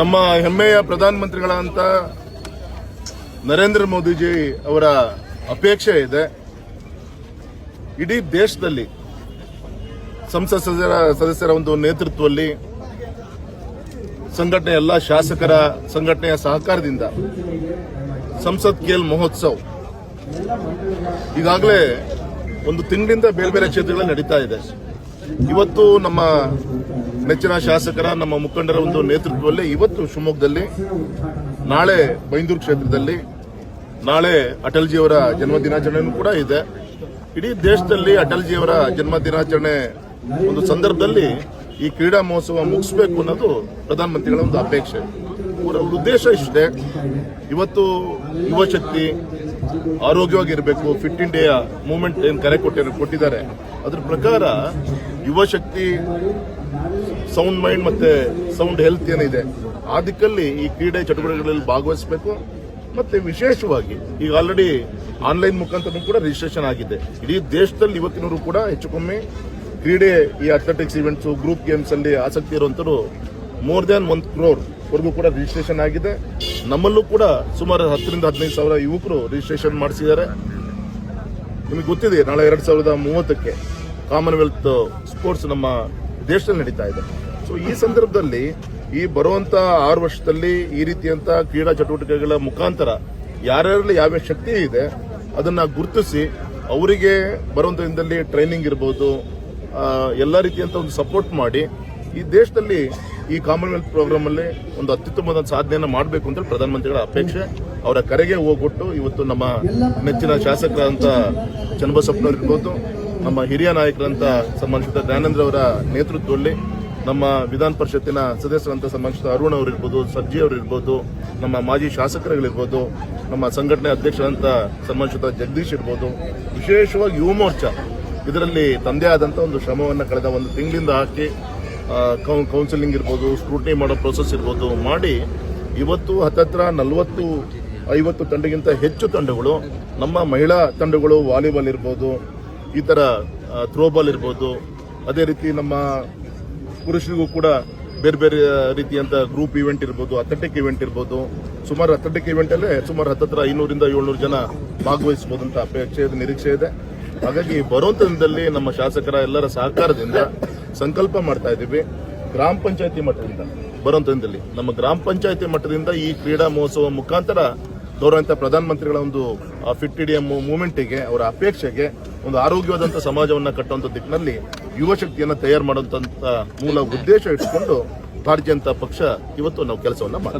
ನಮ್ಮ ಹೆಮ್ಮೆಯ ಪ್ರಧಾನಮಂತ್ರಿಗಳಂತ ನರೇಂದ್ರ ಮೋದಿಜಿ ಅವರ ಅಪೇಕ್ಷೆ ಇದೆ. ಇಡೀ ದೇಶದಲ್ಲಿ ಸಂಸತ್ ಸದಸ್ಯರ ಸದಸ್ಯರ ಒಂದು ನೇತೃತ್ವದಲ್ಲಿ ಸಂಘಟನೆ ಎಲ್ಲ ಶಾಸಕರ ಸಂಘಟನೆಯ ಸಹಕಾರದಿಂದ ಸಂಸತ್ ಖೇಲ್ ಮಹೋತ್ಸವ ಈಗಾಗಲೇ ಒಂದು ತಿಂಗಳಿಂದ ಬೇರೆ ಬೇರೆ ಕ್ಷೇತ್ರಗಳಲ್ಲಿ ನಡೀತಾ ಇದೆ. ಇವತ್ತು ನಮ್ಮ ನೆಚ್ಚಿನ ಶಾಸಕರ, ನಮ್ಮ ಮುಖಂಡರ ಒಂದು ನೇತೃತ್ವದಲ್ಲಿ ಇವತ್ತು ಶಿವಮೊಗ್ಗದಲ್ಲಿ, ನಾಳೆ ಬೈಂದೂರು ಕ್ಷೇತ್ರದಲ್ಲಿ, ನಾಳೆ ಅಟಲ್ಜಿಯವರ ಜನ್ಮ ದಿನಾಚರಣೆಯೂ ಕೂಡ ಇದೆ. ಇಡೀ ದೇಶದಲ್ಲಿ ಅಟಲ್ಜಿಯವರ ಜನ್ಮ ದಿನಾಚರಣೆ ಒಂದು ಸಂದರ್ಭದಲ್ಲಿ ಈ ಕ್ರೀಡಾ ಮಹೋತ್ಸವ ಮುಗಿಸ್ಬೇಕು ಅನ್ನೋದು ಪ್ರಧಾನಮಂತ್ರಿಗಳ ಒಂದು ಅಪೇಕ್ಷೆ. ಅವರ ಉದ್ದೇಶ ಇಷ್ಟೇ. ಇವತ್ತು ಯುವ ಶಕ್ತಿ ಆರೋಗ್ಯವಾಗಿರಬೇಕು ಫಿಟ್ ಇಂಡಿಯಾ ಮೂವ್ಮೆಂಟ್ ಏನು ಕರೆ ಕೊಟ್ಟಿರೋ, ಕೊಟ್ಟಿದ್ದಾರೆ. ಅದ್ರ ಪ್ರಕಾರ ಯುವ ಶಕ್ತಿ ಸೌಂಡ್ ಮೈಂಡ್ ಮತ್ತೆ ಸೌಂಡ್ ಹೆಲ್ತ್ ಏನಿದೆ ಆ ದಿಕ್ಕಲ್ಲಿ ಈ ಕ್ರೀಡೆ ಚಟುವಟಿಕೆಗಳಲ್ಲಿ ಭಾಗವಹಿಸಬೇಕು. ಮತ್ತೆ ವಿಶೇಷವಾಗಿ ಈಗ ಆಲ್ರೆಡಿ ಆನ್ಲೈನ್ ಮುಖಾಂತರ ಕೂಡ ರಿಜಿಸ್ಟ್ರೇಷನ್ ಆಗಿದೆ. ಇಡೀ ದೇಶದಲ್ಲಿ ಇವತ್ತಿನವರು ಕೂಡ ಹೆಚ್ಚು ಕಮ್ಮಿ ಕ್ರೀಡೆ ಈ ಅಥ್ಲೆಟಿಕ್ಸ್ ಇವೆಂಟ್ಸ್ ಗ್ರೂಪ್ ಗೇಮ್ಸ್ ಅಲ್ಲಿ ಆಸಕ್ತಿ ಇರುವಂತರು ಮೋರ್ ದ್ಯಾನ್ ಒನ್ ಕ್ರೋರ್ ವರೆಗೂ ಕೂಡ ರಿಜಿಸ್ಟ್ರೇಷನ್ ಆಗಿದೆ. ನಮ್ಮಲ್ಲೂ ಕೂಡ ಸುಮಾರು ಹತ್ತರಿಂದ ಹದಿನೈದು ಸಾವಿರ ಯುವಕರು ರಿಜಿಸ್ಟ್ರೇಷನ್ ಮಾಡಿಸಿದ್ದಾರೆ. ನಿಮಗೆ ಗೊತ್ತಿದೆ, ನಾಳೆ ಎರಡು ಸಾವಿರದ ಮೂವತ್ತಕ್ಕೆ ಕಾಮನ್ವೆಲ್ತ್ ಸ್ಪೋರ್ಟ್ಸ್ ನಮ್ಮ ದೇಶದಲ್ಲಿ ನಡೀತಾ ಇದೆ. ಸೊ ಈ ಸಂದರ್ಭದಲ್ಲಿ ಈ ಬರುವಂತ ಆರು ವರ್ಷದಲ್ಲಿ ಈ ರೀತಿಯಂತ ಕ್ರೀಡಾ ಚಟುವಟಿಕೆಗಳ ಮುಖಾಂತರ ಯಾರ್ಯಾರಲ್ಲಿ ಯಾವ ಶಕ್ತಿ ಇದೆ, ಅದನ್ನ ಗುರುತಿಸಿ ಅವರಿಗೆ ಬರುವಂತ ದಿನದಲ್ಲಿ ಟ್ರೈನಿಂಗ್ ಇರ್ಬೋದು ಎಲ್ಲ ರೀತಿಯಂತ ಒಂದು ಸಪೋರ್ಟ್ ಮಾಡಿ ಈ ದೇಶದಲ್ಲಿ ಈ ಕಾಮನ್ವೆಲ್ತ್ ಪ್ರೋಗ್ರಾಮ್ ಅಲ್ಲಿ ಒಂದು ಅತ್ಯುತ್ತಮವಾದ ಸಾಧನೆಯನ್ನು ಮಾಡಬೇಕು ಅಂತ ಪ್ರಧಾನಮಂತ್ರಿಗಳ ಅಪೇಕ್ಷೆ. ಅವರ ಕರೆಗೆ ಹೋಗ್ಬಿಟ್ಟು ಇವತ್ತು ನಮ್ಮ ನೆಚ್ಚಿನ ಶಾಸಕರಂತ ಚನ್ನಬಸಪ್ಪನ ಇರ್ಬೋದು ನಮ್ಮ ಹಿರಿಯ ನಾಯಕರಂತ ಸನ್ಮಾನಿಸಿದ ದಯಾನಂದ್ರ ಅವರ ನೇತೃತ್ವದಲ್ಲಿ ನಮ್ಮ ವಿಧಾನ ಪರಿಷತ್ತಿನ ಸದಸ್ಯರಂತ ಸಂಬಂಧಿಸಿದ ಅರುಣ್ ಅವರಿರ್ಬೋದು ಸಜ್ಜಿ ಸರ್ಜಿ ಅವರು ಇರ್ಬೋದು ನಮ್ಮ ಮಾಜಿ ಶಾಸಕರುಗಳಿರ್ಬೋದು ನಮ್ಮ ಸಂಘಟನೆ ಅಧ್ಯಕ್ಷರಂತ ಸನ್ಮಾನಿಸಿದ ಜಗದೀಶ್ ಇರ್ಬೋದು ವಿಶೇಷವಾಗಿ ಯುವ ಮೋರ್ಚಾ, ಇದರಲ್ಲಿ ತಂದೆ ಆದಂತ ಒಂದು ಶ್ರಮವನ್ನು ಕಳೆದ ಒಂದು ತಿಂಗಳಿಂದ ಹಾಕಿ ಕೌನ್ಸಿಲಿಂಗ್ ಇರ್ಬೋದು ಸ್ಕ್ರೂಟ್ನಿ ಮಾಡೋ ಪ್ರೊಸೆಸ್ ಇರ್ಬೋದು ಮಾಡಿ ಇವತ್ತು ಹತ್ತತ್ರ ನಲವತ್ತು, ಐವತ್ತು ತಂಡಗಿಂತ ಹೆಚ್ಚು ತಂಡಗಳು, ನಮ್ಮ ಮಹಿಳಾ ತಂಡಗಳು ವಾಲಿಬಾಲ್ ಇರ್ಬೋದು, ಈ ಥರ ಥ್ರೋಬಾಲ್ ಇರ್ಬೋದು, ಅದೇ ರೀತಿ ನಮ್ಮ ಪುರುಷರಿಗೂ ಕೂಡ ಬೇರೆ ಬೇರೆ ರೀತಿಯಂಥ ಗ್ರೂಪ್ ಇವೆಂಟ್ ಇರ್ಬೋದು ಅಥ್ಲೆಟಿಕ್ ಇವೆಂಟ್ ಇರ್ಬೋದು, ಸುಮಾರು ಅಥ್ಲೆಟಿಕ್ ಇವೆಂಟಲ್ಲೇ ಸುಮಾರು ಹತ್ತತ್ರ ಐನೂರಿಂದ ಏಳ್ನೂರು ಜನ ಭಾಗವಹಿಸ್ಬೋದು ಅಂತ ಅಪೇಕ್ಷೆ, ನಿರೀಕ್ಷೆ ಇದೆ. ಹಾಗಾಗಿ ಬರುವಂತ ದಿನದಲ್ಲಿ ನಮ್ಮ ಶಾಸಕರ ಎಲ್ಲರ ಸಹಕಾರದಿಂದ ಸಂಕಲ್ಪ ಮಾಡ್ತಾ ಇದ್ದೀವಿ. ಗ್ರಾಮ ಪಂಚಾಯತಿ ಮಟ್ಟದಿಂದ ಬರುವಂತ ದಿನದಲ್ಲಿ, ನಮ್ಮ ಗ್ರಾಮ ಪಂಚಾಯತಿ ಮಟ್ಟದಿಂದ ಈ ಕ್ರೀಡಾ ಮಹೋತ್ಸವ ಮುಖಾಂತರ ಗೌರವಂತ ಪ್ರಧಾನಮಂತ್ರಿಗಳ ಒಂದು ಫಿಟ್ ಇಂಡಿಯಾ ಮೂವ್ಮೆಂಟಿಗೆ ಅವರ ಅಪೇಕ್ಷೆಗೆ ಒಂದು ಆರೋಗ್ಯವಾದಂಥ ಸಮಾಜವನ್ನ ಕಟ್ಟುವಂತ ದಿಕ್ಕಿನಲ್ಲಿ ಯುವ ಶಕ್ತಿಯನ್ನ ತಯಾರು ಮಾಡುವಂಥ ಮೂಲ ಉದ್ದೇಶ ಇಟ್ಕೊಂಡು ಭಾರತೀಯ ಜನತಾ ಪಕ್ಷ ಇವತ್ತು ನಾವು ಕೆಲಸವನ್ನ ಮಾಡ್ತೀವಿ